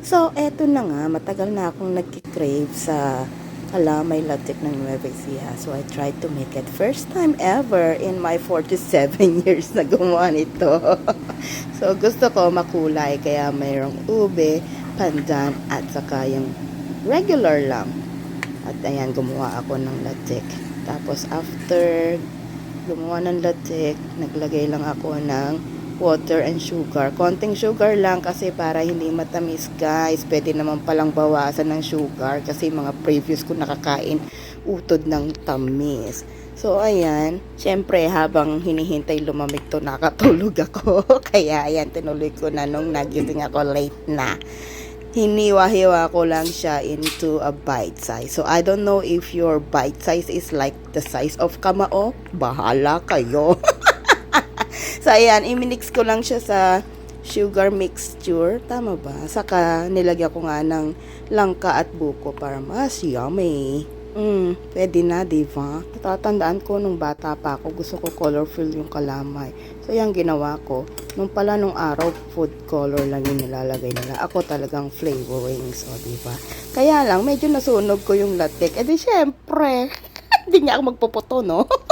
So, eto na nga, matagal na akong nagkikrave sa calamay latte ng Nueva Ecija. So, I tried to make it. First time ever in my 47 years na gumawa nito. so, gusto ko makulay, kaya mayroong ube, pandan, at saka yung regular lang. At ayan, gumawa ako ng latte. Tapos, after gumawa ng latte, naglagay lang ako ng water and sugar. Konting sugar lang kasi para hindi matamis guys. Pwede naman palang bawasan ng sugar kasi mga previous ko nakakain utod ng tamis. So ayan, syempre habang hinihintay lumamig to nakatulog ako. Kaya ayan, tinuloy ko na nung nagising ako late na. Hiniwa-hiwa ko lang siya into a bite size. So I don't know if your bite size is like the size of kamao. Bahala kayo. So, ayan, iminix ko lang siya sa sugar mixture. Tama ba? Saka, nilagyan ko nga ng langka at buko para mas yummy. Mm, pwede na, di ba? Natatandaan ko nung bata pa ako, gusto ko colorful yung kalamay. So, yan ginawa ko. Nung pala nung araw, food color lang yung nilalagay nila. Ako talagang flavorings, o, di ba? Kaya lang, medyo nasunog ko yung latik. E di, syempre, hindi niya ako magpuputo, no?